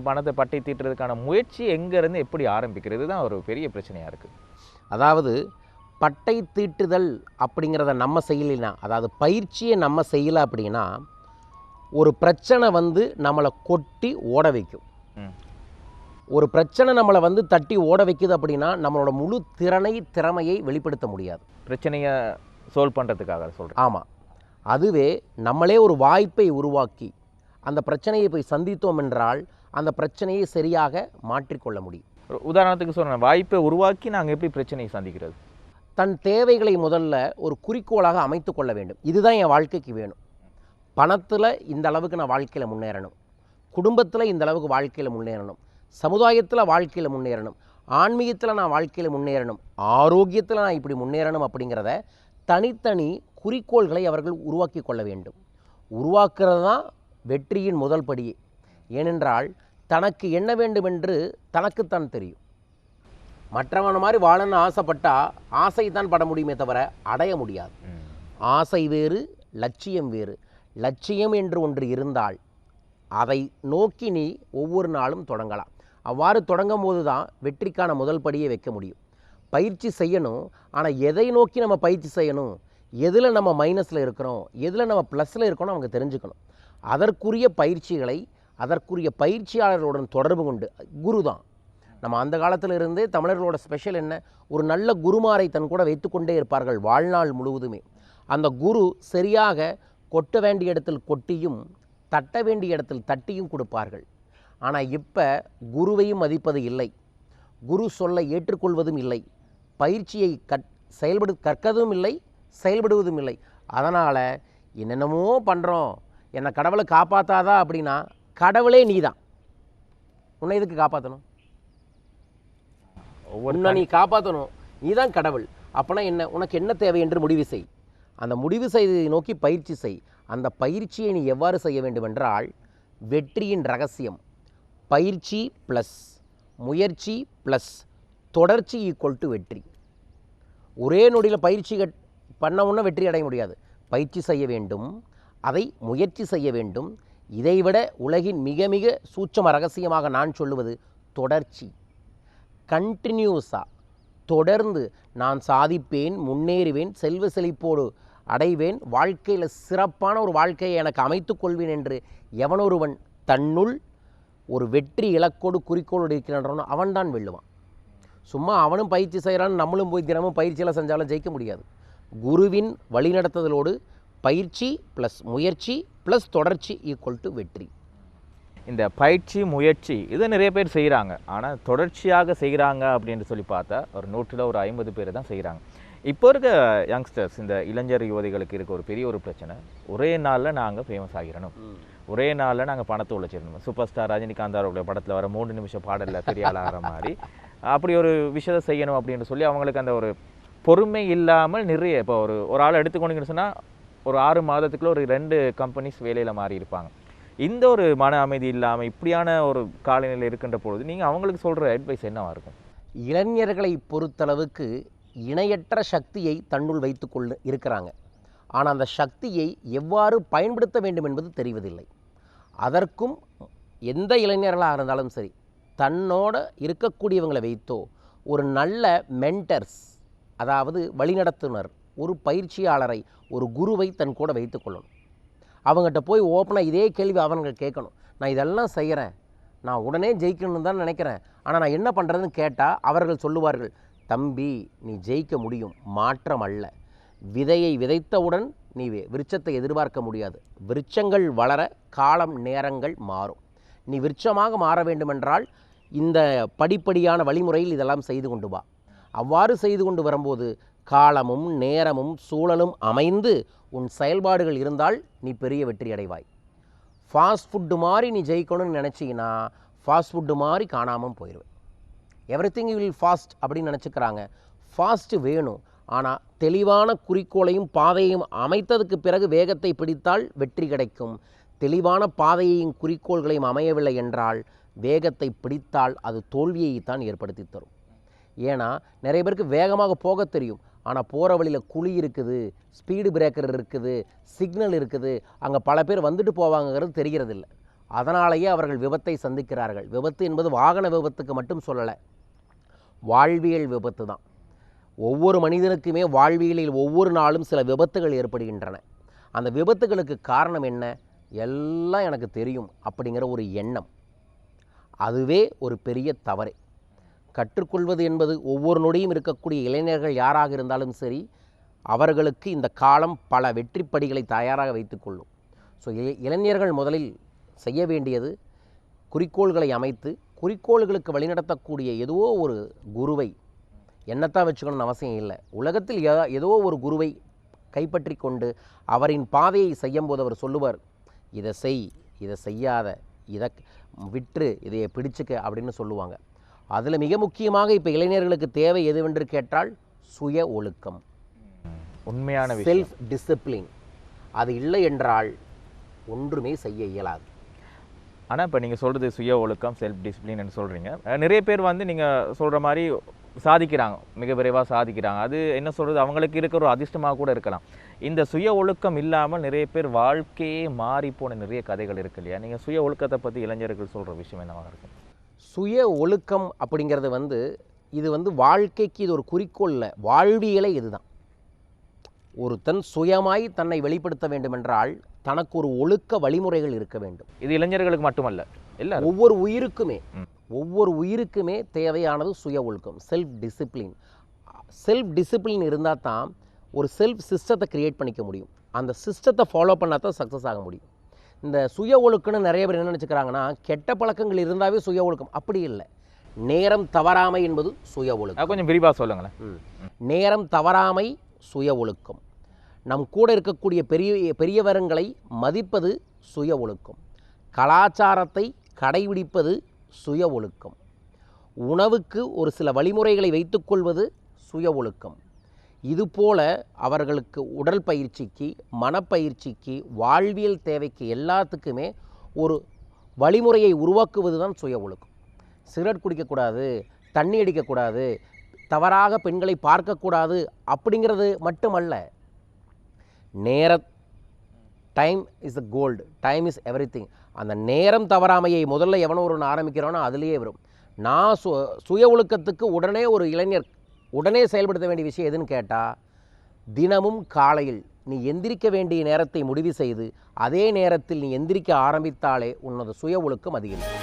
பணத்தை பட்டை தீட்டுறதுக்கான முயற்சி எங்கேருந்து எப்படி ஆரம்பிக்கிறது? தான் ஒரு பெரிய பிரச்சனையாக இருக்குது அதாவது பட்டை தீட்டுதல் அப்படிங்கிறத நம்ம செய்யலைன்னா அதாவது பயிற்சியை நம்ம செய்யலை அப்படின்னா ஒரு பிரச்சனை வந்து நம்மளை கொட்டி ஓட வைக்கும். ஒரு பிரச்சனை நம்மளை வந்து தட்டி ஓட வைக்குது அப்படின்னா நம்மளோட முழு திறனை திறமையை வெளிப்படுத்த முடியாது. பிரச்சனையை சால்வ் பண்ணுறதுக்காக சொல்கிறேன் ஆமாம் அதுவே நம்மளே ஒரு வாய்ப்பை உருவாக்கி அந்த பிரச்சனையை போய் சந்தித்தோம் என்றால் அந்த பிரச்சனையை சரியாக மாற்றிக்கொள்ள முடியும். உதாரணத்துக்கு சொல்கிறேன் வாய்ப்பை உருவாக்கி நாங்கள் எப்படி பிரச்சனையை சந்திக்கிறது? தன் தேவைகளை முதல்ல ஒரு குறிக்கோளாக அமைத்து கொள்ள வேண்டும். இதுதான் என் வாழ்க்கைக்கு வேணும். பணத்தில் இந்த அளவுக்கு நான் வாழ்க்கையில் முன்னேறணும். குடும்பத்தில் இந்த அளவுக்கு வாழ்க்கையில் முன்னேறணும். சமுதாயத்தில் வாழ்க்கையில் முன்னேறணும். ஆன்மீகத்தில் நான் வாழ்க்கையில் முன்னேறணும். ஆரோக்கியத்தில் நான் இப்படி முன்னேறணும் அப்படிங்கிறத தனித்தனி குறிக்கோள்களை அவர்கள் உருவாக்கி கொள்ள வேண்டும். உருவாக்குறது தான் வெற்றியின் முதல் படியே ஏனென்றால் தனக்கு என்ன வேண்டும் என்று தனக்குத்தான் தெரியும். மற்றவன மாதிரி வாழணும்னு ஆசைப்பட்டால் ஆசை தான் பட முடியுமே தவிர அடைய முடியாது. ஆசை வேறு லட்சியம் வேறு. லட்சியம் என்று ஒன்று இருந்தால் அதை நோக்கி நீ ஒவ்வொரு நாளும் தொடங்கலாம். அவ்வாறு தொடங்கும் போது தான் வெற்றிக்கான முதல் படியை வைக்க முடியும். பயிற்சி செய்யணும். ஆனால் எதை நோக்கி நம்ம பயிற்சி செய்யணும்? எதில் நம்ம மைனஸில் இருக்கிறோம்? எதில் நம்ம ப்ளஸில் இருக்கணும் அவங்க தெரிஞ்சுக்கணும். அதற்குரிய பயிற்சிகளை அதற்குரிய பயிற்சியாளர்களுடன் தொடர்பு கொண்டு குரு தான் நம்ம அந்த காலத்தில் இருந்தே தமிழர்களோட ஸ்பெஷல் என்ன? ஒரு நல்ல குருமாரை தன் கூட வைத்துக்கொண்டே இருப்பார்கள் வாழ்நாள் முழுவதுமே. அந்த குரு சரியாக கொட்ட வேண்டிய இடத்தில் கொட்டியும் தட்ட வேண்டிய இடத்தில் தட்டியும் கொடுப்பார்கள். ஆனால் இப்போ குருவையும் மதிப்பது இல்லை. குரு சொல்லை ஏற்றுக்கொள்வதும் இல்லை. பயிற்சியை கற் செயல்படு கற்கதும் இல்லை செயல்படுவதும் இல்லை. அதனால் என்னென்னமோ பண்ணுறோம் என்னை கடவுளை காப்பாத்தாதா அப்படின்னா கடவுளே நீதான். உன்னை எதுக்கு காப்பாற்றணும் ஒவ்வொரு உன்னை நீ காப்பாற்றணும் நீதான் கடவுள். அப்போனா என்ன? உனக்கு என்ன தேவை என்று முடிவு செய். அந்த முடிவு செய்ததை நோக்கி பயிற்சி செய். அந்த பயிற்சியை நீ எவ்வாறு செய்ய வேண்டும் என்றால் வெற்றியின் ரகசியம். பயிற்சி ப்ளஸ் முயற்சி ப்ளஸ் தொடர்ச்சி ஈக்குவல் டு வெற்றி. ஒரே நொடியில் பயிற்சி கட் பண்ண உடனே வெற்றி அடைய முடியாது. பயிற்சி செய்ய வேண்டும். அதை முயற்சி செய்ய வேண்டும். இதைவிட உலகின் மிக மிக சூட்சம ரகசியமாக நான் சொல்லுவது தொடர்ச்சி. கண்டினியூஸாக தொடர்ந்து நான் சாதிப்பேன் முன்னேறுவேன் செல்வ செழிப்போடு அடைவேன் வாழ்க்கையில் சிறப்பான ஒரு வாழ்க்கையை எனக்கு அமைத்துக் கொள்வேன் என்று எவனொருவன் தன்னுள் ஒரு வெற்றி இலக்கோடு குறிக்கோளோடு இருக்கிறானோ அவன்தான் வெல்லுவான். சும்மா அவனும் பயிற்சி செய்கிறான் நம்மளும் போய் தினமும் பயிற்சியெல்லாம் செஞ்சாலும் ஜெயிக்க முடியாது. குருவின் வழிநடத்துதலோடு பயிற்சி ப்ளஸ் முயற்சி ப்ளஸ் தொடர்ச்சி ஈக்குவல் டு வெற்றி. இந்த பயிற்சி முயற்சி இதை நிறைய பேர் செய்கிறாங்க ஆனால் தொடர்ச்சியாக செய்கிறாங்க அப்படின்னு சொல்லி பார்த்தா ஒரு நூற்றில் ஒரு ஐம்பது பேர் தான் செய்கிறாங்க இப்போ இருக்க யங்ஸ்டர்ஸ் இந்த இளைஞர் யுவதிகளுக்கு இருக்க ஒரு பெரிய ஒரு பிரச்சனை ஒரே நாளில் நாங்கள் ஃபேமஸ் ஆகிடணும். ஒரே நாளில் நாங்கள் பணத்தை உழைச்சிடணும். சூப்பர் ஸ்டார் ரஜினிகாந்த் அவர்களுடைய படத்தில் வர மூணு நிமிஷம் பாடலில் பெரிய ஆள் ஆகிற மாதிரி அப்படி ஒரு விஷயத்தை செய்யணும் அப்படின்னு சொல்லி அவங்களுக்கு அந்த ஒரு பொறுமை இல்லாமல் நிறைய இப்போ ஒரு ஒரு ஆள் எடுத்துக்கொண்டீங்கன்னு சொன்னால் ஒரு ஆறு மாதத்துக்குள்ளே ஒரு ரெண்டு கம்பெனிஸ் வேலையில் மாறி இருப்பாங்க இந்த ஒரு மன அமைதி இல்லாமல் இப்படியான ஒரு காலநிலை இருக்கின்ற பொழுது நீங்கள் அவங்களுக்கு சொல்கிற அட்வைஸ் என்னவாக இருக்கும்? இளைஞர்களை பொறுத்தளவுக்கு இணையற்ற சக்தியை தன்னுள் வைத்துக்கொள்ள இருக்கிறாங்க. ஆனால் அந்த சக்தியை எவ்வாறு பயன்படுத்த வேண்டும் என்பது தெரிவதில்லை. அதற்கும் எந்த இளைஞர்களாக இருந்தாலும் சரி தன்னோட இருக்கக்கூடியவங்களை வைத்தோ ஒரு நல்ல மென்டர்ஸ் அதாவது வழிநடத்துனர் ஒரு பயிற்சியாளரை ஒரு குருவை தன் கூட வைத்துக்கொள்ளணும் அவங்ககிட்ட போய் ஓப்பனாக இதே கேள்வி அவங்க கேட்கணும். நான் இதெல்லாம் செய்கிறேன் நான் உடனே ஜெயிக்கணும்னு தான் நினைக்கிறேன். ஆனால் நான் என்ன பண்ணுறதுன்னு கேட்டால் அவர்கள் சொல்லுவார்கள் தம்பி நீ ஜெயிக்க முடியும். மாற்றம் அல்ல. விதையை விதைத்தவுடன் நீ விருட்சத்தை எதிர்பார்க்க முடியாது. விருட்சங்கள் வளர காலம் நேரங்கள் மாறும். நீ விருட்சமாக மாற வேண்டுமென்றால் இந்த படிப்படியான வழிமுறையில் இதெல்லாம் செய்து கொண்டு வா. அவ்வாறு செய்து கொண்டு வரும்போது காலமும் நேரமும் சூழலும் அமைந்து உன் செயல்பாடுகள் இருந்தால் நீ பெரிய வெற்றி அடைவாய். ஃபாஸ்ட் ஃபுட்டு மாதிரி நீ ஜெயிக்கணும்னு நினச்சிங்கன்னா ஃபாஸ்ட் ஃபுட்டு மாதிரி காணாமல் போயிடுவேன் எவ்ரி திங் வில் ஃபாஸ்ட் அப்படின்னு நினச்சிக்கிறாங்க. ஃபாஸ்ட்டு வேணும். ஆனால் தெளிவான குறிக்கோளையும் பாதையையும் அமைத்ததுக்கு பிறகு வேகத்தை பிடித்தால் வெற்றி கிடைக்கும். தெளிவான பாதையையும் குறிக்கோள்களையும் அமையவில்லை என்றால் வேகத்தை பிடித்தால் அது தோல்வியை தான் ஏற்படுத்தி தரும். ஏன்னா நிறைய பேருக்கு வேகமாக போக தெரியும். ஆனால் போகிற வழியில் குழி இருக்குது ஸ்பீடு பிரேக்கர் இருக்குது சிக்னல் இருக்குது அங்கே பல பேர் வந்துட்டு போவாங்கங்கிறது தெரிகிறதில்ல. அதனாலேயே அவர்கள் விபத்தை சந்திக்கிறார்கள். விபத்து என்பது வாகன விபத்துக்கு மட்டும் சொல்லலை வாழ்வியல் விபத்து தான். ஒவ்வொரு மனிதனுக்குமே வாழ்வியலில் ஒவ்வொரு நாளும் சில விபத்துகள் ஏற்படுகின்றன. அந்த விபத்துகளுக்கு காரணம் என்ன? எல்லாம் எனக்கு தெரியும் அப்படிங்கிற ஒரு எண்ணம். அதுவே ஒரு பெரிய தவறு. கற்றுக்கொள்வது என்பது ஒவ்வொரு நொடியும் இருக்கக்கூடிய இளைஞர்கள் யாராக இருந்தாலும் சரி அவர்களுக்கு இந்த காலம் பல வெற்றிப்படிகளை தயாராக வைத்துக்கொள்ளும் ஸோ இளைஞர்கள் முதலில் செய்ய வேண்டியது குறிக்கோள்களை அமைத்து குறிக்கோள்களுக்கு வழிநடத்தக்கூடிய ஏதோ ஒரு குருவை என்னத்தான் வச்சுக்கணும்னு அவசியம் இல்லை. உலகத்தில் ஏதோ ஒரு குருவை கைப்பற்றி கொண்டு அவரின் பாதையை செய்யும்போது அவர் சொல்லுவார் இதை செய் இதை செய்யாத இதை விற்று இதையை பிடிச்சுக்க அப்படின்னு சொல்லுவாங்க. அதில் மிக முக்கியமாக இப்போ இளைஞர்களுக்கு தேவை எதுவென்று கேட்டால் சுய ஒழுக்கம். உண்மையான செல்ஃப் டிசிப்ளின் அது இல்லை என்றால் ஒன்றுமே செய்ய இயலாது. ஆனால் இப்போ நீங்கள் சொல்கிறது சுய ஒழுக்கம் செல்ஃப் டிசிப்ளின்னு சொல்கிறீங்க நிறைய பேர் வந்து நீங்கள் சொல்கிற மாதிரி சாதிக்கிறாங்க. மிக விரைவாக சாதிக்கிறாங்க. அது என்ன சொல்கிறது அவங்களுக்கு இருக்கிற ஒரு அதிர்ஷ்டமாக கூட இருக்கலாம். இந்த சுய ஒழுக்கம் இல்லாமல் நிறைய பேர் வாழ்க்கையே மாறி போன நிறைய கதைகள் இருக்கு இல்லையா? நீங்கள் சுய ஒழுக்கத்தை பற்றி இளைஞர்கள் சொல்கிற விஷயம் என்னவாக இருக்கும்? சுய ஒழுக்கம் அப்படிங்கிறது வந்து இது வந்து வாழ்க்கைக்கு இது ஒரு குறிக்கோள் இல்லை. வாழ்வியலே இதுதான். ஒருத்தன் சுயமாய் தன்னை வெளிப்படுத்த வேண்டுமென்றால் தனக்கு ஒரு ஒழுக்க வழிமுறைகள் இருக்க வேண்டும். இது இளைஞர்களுக்கு மட்டுமல்ல எல்லாரும். ஒவ்வொரு உயிருக்குமே. ஒவ்வொரு உயிருக்குமே தேவையானது சுய ஒழுக்கம் செல்ஃப் டிசிப்ளின் செல்ஃப் டிசிப்ளின் இருந்தால் தான் ஒரு செல்ஃப் சிஸ்டத்தை கிரியேட் பண்ணிக்க முடியும். அந்த சிஸ்டத்தை ஃபாலோ பண்ணால் தான் சக்ஸஸ் ஆக முடியும். இந்த சுய ஒழுக்கம்னு நிறைய பேர் என்ன நினச்சிக்கிறாங்கன்னா கெட்ட பழக்கங்கள் இருந்தாவே சுய ஒழுக்கம். அப்படி இல்லை. நேரம் தவறாமை என்பது சுய ஒழுக்கம். கொஞ்சம் விரிவாக சொல்லுங்களேன். நேரம் தவறாமை சுய ஒழுக்கம். நம் கூட இருக்கக்கூடிய பெரிய பெரியவரங்களை மதிப்பது சுய ஒழுக்கம். கலாச்சாரத்தை கடைபிடிப்பது சுய ஒழுக்கம். உணவுக்கு ஒரு சில வழிமுறைகளை வைத்துக்கொள்வது சுய ஒழுக்கம். இதுபோல அவர்களுக்கு உடல் பயிற்சிக்கு மனப்பயிற்சிக்கு வாழ்வியல் தேவைக்கு எல்லாத்துக்குமே ஒரு வழிமுறையை உருவாக்குவது தான் சுய ஒழுக்கம். சிகரெட் குடிக்கக்கூடாது தண்ணி அடிக்கக்கூடாது தவறாக பெண்களை பார்க்கக்கூடாது அப்படிங்கிறது மட்டுமல்ல. நேர time is a gold time is every அந்த நேரம் தவறாமையை முதல்ல எவனோ ஒரு ஆரம்பிக்கிறானோ அதுலேயே வரும். நான் சு சுய ஒழுக்கத்துக்கு உடனே ஒரு இளைஞர் உடனே செயல்படுத்த வேண்டிய விஷயம் எதுன்னு கேட்டால் தினமும் காலையில் நீ எந்திரிக்க வேண்டிய நேரத்தை முடிவு செய்து அதே நேரத்தில் நீ எந்திரிக்க ஆரம்பித்தாலே உன்னது சுய ஒழுக்கம் அதிகரிக்கும்.